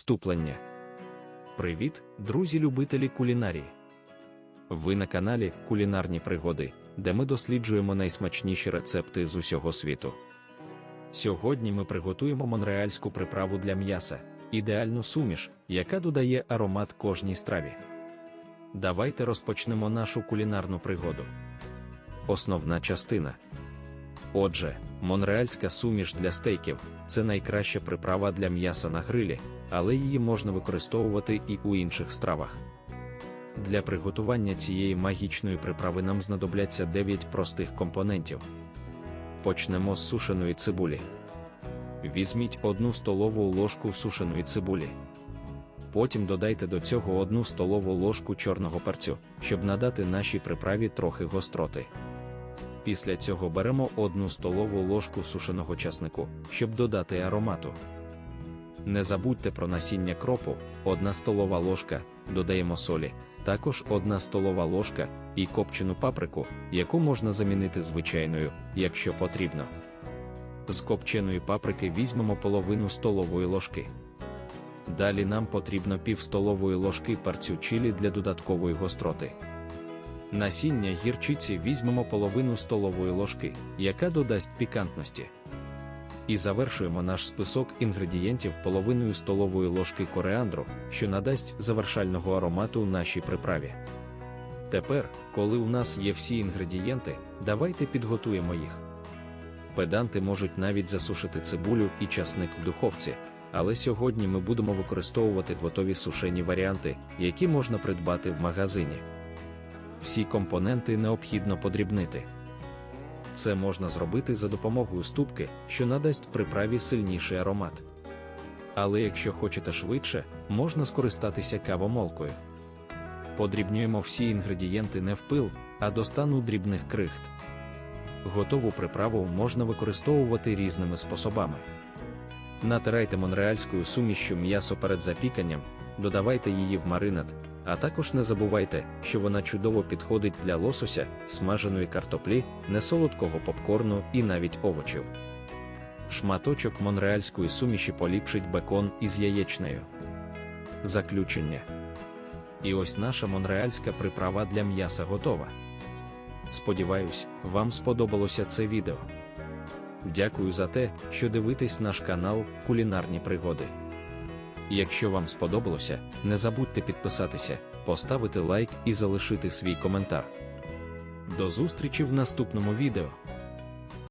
Вступлення. Привіт, друзі-любителі кулінарії. Ви на каналі Кулінарні пригоди, де ми досліджуємо найсмачніші рецепти з усього світу. Сьогодні ми приготуємо монреальську приправу для м'яса, ідеальну суміш, яка додає аромат кожній страві. Давайте розпочнемо нашу кулінарну пригоду. Основна частина. Отже, монреальська суміш для стейків це найкраща приправа для м'яса на грилі, але її можна використовувати і у інших стравах. Для приготування цієї магічної приправи нам знадобляться 9 простих компонентів. Почнемо з сушеної цибулі. Візьміть одну столову ложку сушеної цибулі. Потім додайте до цього одну столову ложку чорного перцю, щоб надати нашій приправі трохи гостроти. Після цього беремо одну столову ложку сушеного часнику, щоб додати аромату. Не забудьте про насіння кропу, 1 столова ложка, додаємо солі, також 1 столова ложка і копчену паприку, яку можна замінити звичайною, якщо потрібно. З копченої паприки візьмемо половину столової ложки. Далі нам потрібно пів столової ложки перцю чилі для додаткової гостроти. Насіння гірчиці візьмемо половину столової ложки, яка додасть пікантності. І завершуємо наш список інгредієнтів половиною столової ложки кореандру, що надасть завершального аромату нашій приправі. Тепер, коли у нас є всі інгредієнти, давайте підготуємо їх. Педанти можуть навіть засушити цибулю і часник в духовці, але сьогодні ми будемо використовувати готові сушені варіанти, які можна придбати в магазині. Всі компоненти необхідно подрібнити. Це можна зробити за допомогою ступки, що надасть приправі сильніший аромат. Але якщо хочете швидше, можна скористатися кавомолкою. Подрібнюємо всі інгредієнти не в пил, а до стану дрібних крихт. Готову приправу можна використовувати різними способами. Натирайте монреальською сумішю м'ясо перед запіканням, додавайте її в маринад, а також не забувайте, що вона чудово підходить для лосося, смаженої картоплі, несолодкого попкорну і навіть овочів. Шматочок монреальської суміші поліпшить бекон із яєчнею. Заключення. І ось наша монреальська приправа для м'яса готова. Сподіваюсь, вам сподобалося це відео. Дякую за те, що дивитесь наш канал Кулінарні пригоди. Якщо вам сподобалося, не забудьте підписатися, поставити лайк і залишити свій коментар. До зустрічі в наступному відео.